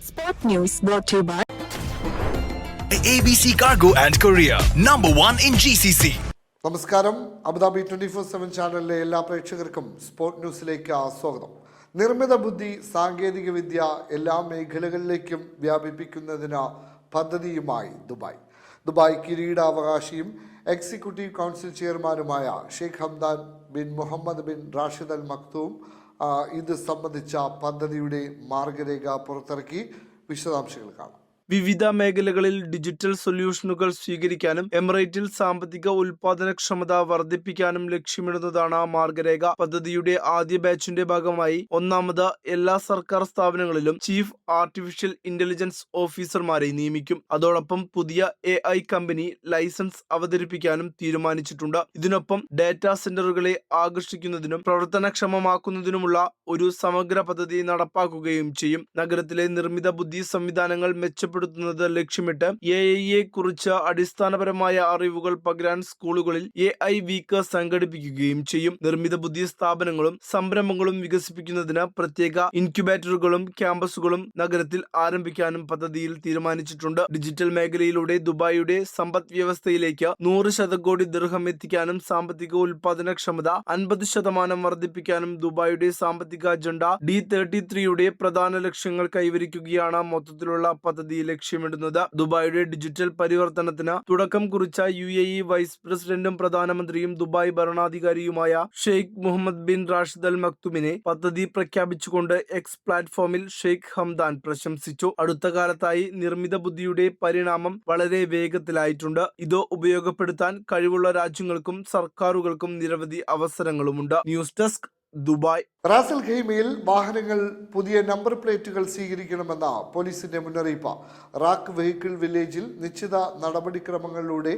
Sport News brought to you by ABC Cargo and Korea, number one in GCC. നമസ്കാരം Abu Dhabi twenty four seven ചാനലിലെ എല്ലാ പ്രേക്ഷകർക്കും sport ന്യൂസിലേക്ക് സ്വാഗതം നിർമ്മിത ബുദ്ധി സാങ്കേതിക വിദ്യ എല്ലാ മേഖലകളിലേക്കും വ്യാപിപ്പിക്കുന്നതിന് പദ്ധതിയുമായി ദുബായ്. ദുബായ് കിരീടാവകാശിയും എക്സിക്യൂട്ടീവ് കൗൺസിൽ ചെയർമാനുമായ Sheikh Hamdan bin Mohammed bin Rashid Al Maktoum ഇത് സംബന്ധിച്ച പദ്ധതിയുടെ മാർഗരേഖ പുറത്തിറക്കി വിശദാംശങ്ങൾ കാണാം. വിവിധ മേഖലകളിൽ ഡിജിറ്റൽ സൊല്യൂഷനുകൾ സ്വീകരിക്കാനും എമിറേറ്റിൽ സാമ്പത്തിക ഉൽപാദനക്ഷമത വർദ്ധിപ്പിക്കാനും ലക്ഷ്യമിടുന്നതാണ് മാർഗരേഖ. പദ്ധതിയുടെ ആദ്യ ബാച്ചിന്റെ ഭാഗമായി ഒന്നാമത് എല്ലാ സർക്കാർ സ്ഥാപനങ്ങളിലും ചീഫ് ആർട്ടിഫിഷ്യൽ ഇന്റലിജൻസ് ഓഫീസർമാരെ നിയമിക്കും. അതോടൊപ്പം പുതിയ എ കമ്പനി ലൈസൻസ് അവതരിപ്പിക്കാനും തീരുമാനിച്ചിട്ടുണ്ട്. ഇതിനൊപ്പം ഡാറ്റാ സെന്ററുകളെ ആകർഷിക്കുന്നതിനും പ്രവർത്തനക്ഷമമാക്കുന്നതിനുമുള്ള ഒരു സമഗ്ര പദ്ധതി നടപ്പാക്കുകയും ചെയ്യും. നഗരത്തിലെ നിർമ്മിത ബുദ്ധി സംവിധാനങ്ങൾ മെച്ചപ്പെടുത്തുന്നത് ലക്ഷ്യമിട്ട് എ ഐയെ കുറിച്ച് അടിസ്ഥാനപരമായ അറിവുകൾ പകരാൻ സ്കൂളുകളിൽ എ ഐ വീക്ക് സംഘടിപ്പിക്കുകയും ചെയ്യും. നിർമ്മിത ബുദ്ധി സ്ഥാപനങ്ങളും സംരംഭങ്ങളും വികസിപ്പിക്കുന്നതിന് പ്രത്യേക ഇൻക്യുബേറ്ററുകളും ക്യാമ്പസുകളും നഗരത്തിൽ ആരംഭിക്കാനും പദ്ധതിയിൽ തീരുമാനിച്ചിട്ടുണ്ട്. ഡിജിറ്റൽ മേഖലയിലൂടെ ദുബായിയുടെ സമ്പദ് വ്യവസ്ഥയിലേക്ക് നൂറ് ശതകോടി ദീർഘം എത്തിക്കാനും സാമ്പത്തിക ഉൽപാദനക്ഷമത അൻപത് ശതമാനം വർദ്ധിപ്പിക്കാനും ദുബായിയുടെ സാമ്പത്തിക അജണ്ട ഡി തേർട്ടി ത്രീയുടെ പ്രധാന ലക്ഷ്യങ്ങൾ കൈവരിക്കുകയാണ് മൊത്തത്തിലുള്ള പദ്ധതി ലക്ഷ്യമിടുന്നത്. ദുബായിയുടെ ഡിജിറ്റൽ പരിവർത്തനത്തിന് തുടക്കം കുറിച്ച യു എ ഇ വൈസ് പ്രസിഡന്റും പ്രധാനമന്ത്രിയും Dubai ഭരണാധികാരിയുമായ Sheikh Mohammed bin Rashid Al മക്തുമിനെ പദ്ധതി പ്രഖ്യാപിച്ചുകൊണ്ട് എക്സ് പ്ലാറ്റ്ഫോമിൽ ഷെയ്ഖ് ഹംദാൻ പ്രശംസിച്ചു. അടുത്ത കാലത്തായി നിർമ്മിത ബുദ്ധിയുടെ പരിണാമം വളരെ വേഗത്തിലായിട്ടുണ്ട്. ഇത് ഉപയോഗപ്പെടുത്താൻ കഴിവുള്ള രാജ്യങ്ങൾക്കും സർക്കാരുകൾക്കും നിരവധി അവസരങ്ങളുമുണ്ട്. News desk Dubai. റാസൽ ഖൈമയിൽ വാഹനങ്ങൾ പുതിയ നമ്പർ പ്ലേറ്റുകൾ സ്വീകരിക്കണമെന്ന പോലീസിന്റെ മുന്നറിയിപ്പ്. റാക്ക് വെഹിക്കിൾ വില്ലേജിൽ നിശ്ചിത നടപടിക്രമങ്ങളിലൂടെ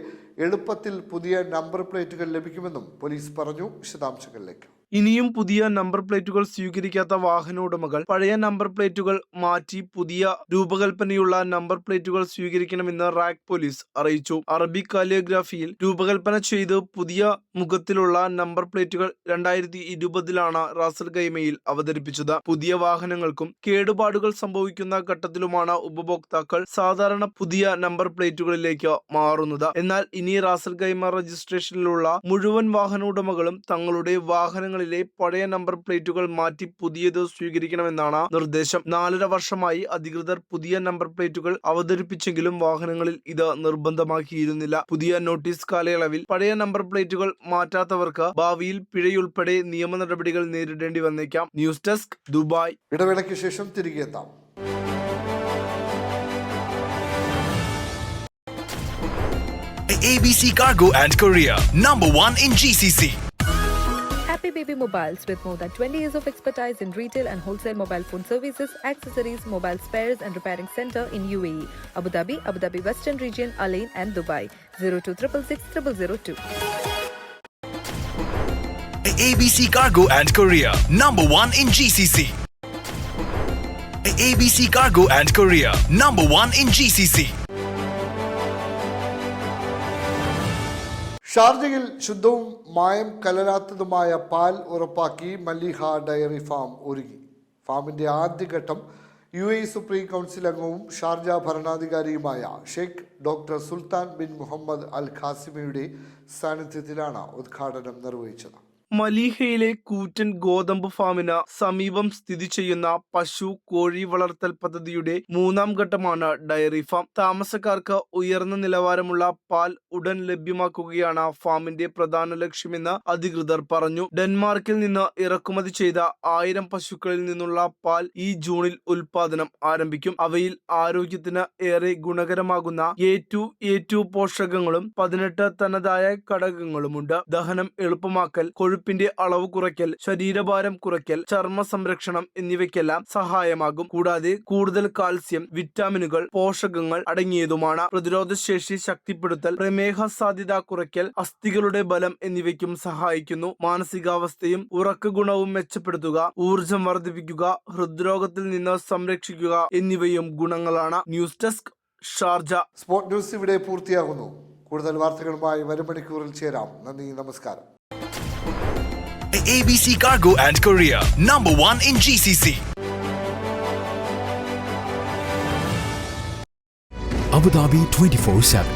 എളുപ്പത്തിൽ പുതിയ നമ്പർ പ്ലേറ്റുകൾ ലഭിക്കുമെന്നും പോലീസ് പറഞ്ഞു. വിശദാംശങ്ങളിലേക്ക്. ഇനിയും പുതിയ നമ്പർ പ്ലേറ്റുകൾ സ്വീകരിക്കാത്ത വാഹന ഉടമകൾ പഴയ നമ്പർ പ്ലേറ്റുകൾ മാറ്റി പുതിയ രൂപകൽപ്പനയുള്ള നമ്പർ പ്ലേറ്റുകൾ സ്വീകരിക്കണമെന്ന് റാക് പോലീസ് അറിയിച്ചു. അറബി കാലിയോഗ്രാഫിയിൽ രൂപകൽപ്പന ചെയ്ത് പുതിയ മുഖത്തിലുള്ള നമ്പർ പ്ലേറ്റുകൾ രണ്ടായിരത്തി ഇരുപതിലാണ് റാസൽ ഗൈമയിൽ അവതരിപ്പിച്ചത്. പുതിയ വാഹനങ്ങൾക്കും കേടുപാടുകൾ സംഭവിക്കുന്ന ഘട്ടത്തിലുമാണ് ഉപഭോക്താക്കൾ സാധാരണ പുതിയ നമ്പർ പ്ലേറ്റുകളിലേക്ക് മാറുന്നത്. എന്നാൽ ഇനി റാസൽ ഗൈമ രജിസ്ട്രേഷനിലുള്ള മുഴുവൻ വാഹന ഉടമകളും തങ്ങളുടെ വാഹനങ്ങളിലെ പഴയ നമ്പർ പ്ലേറ്റുകൾ മാറ്റി പുതിയത് സ്വീകരിക്കണമെന്നാണ് നിർദ്ദേശം. നാലര വർഷമായി അധികൃതർ പുതിയ നമ്പർ പ്ലേറ്റുകൾ അവതരിപ്പിച്ചെങ്കിലും വാഹനങ്ങളിൽ ഇത് നിർബന്ധമാക്കിയിരുന്നില്ല. പുതിയ നോട്ടീസ് കാലയളവിൽ പഴയ നമ്പർ പ്ലേറ്റുകൾ മാറ്റാത്തവർക്ക് ഭാവിയിൽ പിഴയുൾപ്പെടെ നിയമ നടപടികൾ നേരിടേണ്ടി വന്നേക്കാം ന്യൂസ് ഡെസ്ക് ദുബായ് ഇടവേളയ്ക്ക് ശേഷം തിരികെ എത്താം ABC Cargo and Korea, number one in GCC. Happy Baby Mobiles with more than 20 years of expertise in retail and wholesale mobile phone services, accessories, mobile spares and repairing center in UAE, Abu Dhabi, Abu Dhabi Western Region, Alain and Dubai. 0266 ABC Cargo and Korea, number one in GCC. ABC Cargo and Korea, number one in GCC. ഷാർജയിൽ ശുദ്ധവും മായം കലരാത്തതുമായ പാൽ ഉറപ്പാക്കി മല്ലിഹ dairy farm ഒരുങ്ങി ഫാമിന്റെ ആദ്യഘട്ടം U A supreme council അംഗവും Sharjah ഭരണാധികാരിയുമായ Sheikh doctor Sultan bin Mohammed Al ഖാസിമയുടെ സാന്നിധ്യത്തിലാണ് ഉദ്ഘാടനം നിർവഹിച്ചത് മലീഹയിലെ കൂറ്റൻ ഗോതമ്പ് ഫാമിന് സമീപം സ്ഥിതി ചെയ്യുന്ന പശു കോഴി വളർത്തൽ പദ്ധതിയുടെ മൂന്നാം ഘട്ടമാണ് ഡയറി ഫാം. താമസക്കാർക്ക് ഉയർന്ന നിലവാരമുള്ള പാൽ ഉടൻ ലഭ്യമാക്കുകയാണ് ഫാമിന്റെ പ്രധാന ലക്ഷ്യമെന്ന് അധികൃതർ പറഞ്ഞു. ഡെൻമാർക്കിൽ നിന്ന് ഇറക്കുമതി ചെയ്ത ആയിരം പശുക്കളിൽ നിന്നുള്ള പാൽ ഈ ജൂണിൽ ഉൽപാദനം ആരംഭിക്കും. അവയിൽ ആരോഗ്യത്തിന് ഏറെ ഗുണകരമാകുന്ന എ ടു എ ടു പോഷകങ്ങളും പതിനെട്ട് തനതായ ഘടകങ്ങളുമുണ്ട്. ദഹനം എളുപ്പമാക്കൽ കൊഴുപ്പിന്റെ അളവ് കുറയ്ക്കൽ ശരീരഭാരം കുറയ്ക്കൽ ചർമ്മ സംരക്ഷണം എന്നിവയ്ക്കെല്ലാം സഹായമാകും. കൂടാതെ കൂടുതൽ കാൽസ്യം വിറ്റാമിനുകൾ പോഷകങ്ങൾ അടങ്ങിയതുമാണ്. പ്രതിരോധശേഷി ശക്തിപ്പെടുത്തൽ പ്രമേഹ സാധ്യത കുറയ്ക്കൽ അസ്ഥികളുടെ ബലം എന്നിവയ്ക്കും സഹായിക്കുന്നു. മാനസികാവസ്ഥയും ഉറക്ക ഗുണവും മെച്ചപ്പെടുത്തുക ഊർജം വർദ്ധിപ്പിക്കുക ഹൃദ്രോഗത്തിൽ നിന്ന് സംരക്ഷിക്കുക എന്നിവയും ഗുണങ്ങളാണ്. News desk Sharjah. Sport news ഇവിടെ പൂർത്തിയാകുന്നു. കൂടുതൽ വാർത്തകളുമായി വരും മണിക്കൂറിൽ ചേരാം. നന്ദി നമസ്കാരം. ABC Cargo and Korea. Number one in GCC. Abu Dhabi twenty four seven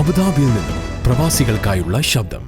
അബുദാബിയിൽ നിന്നും പ്രവാസികൾക്കായുള്ള ശബ്ദം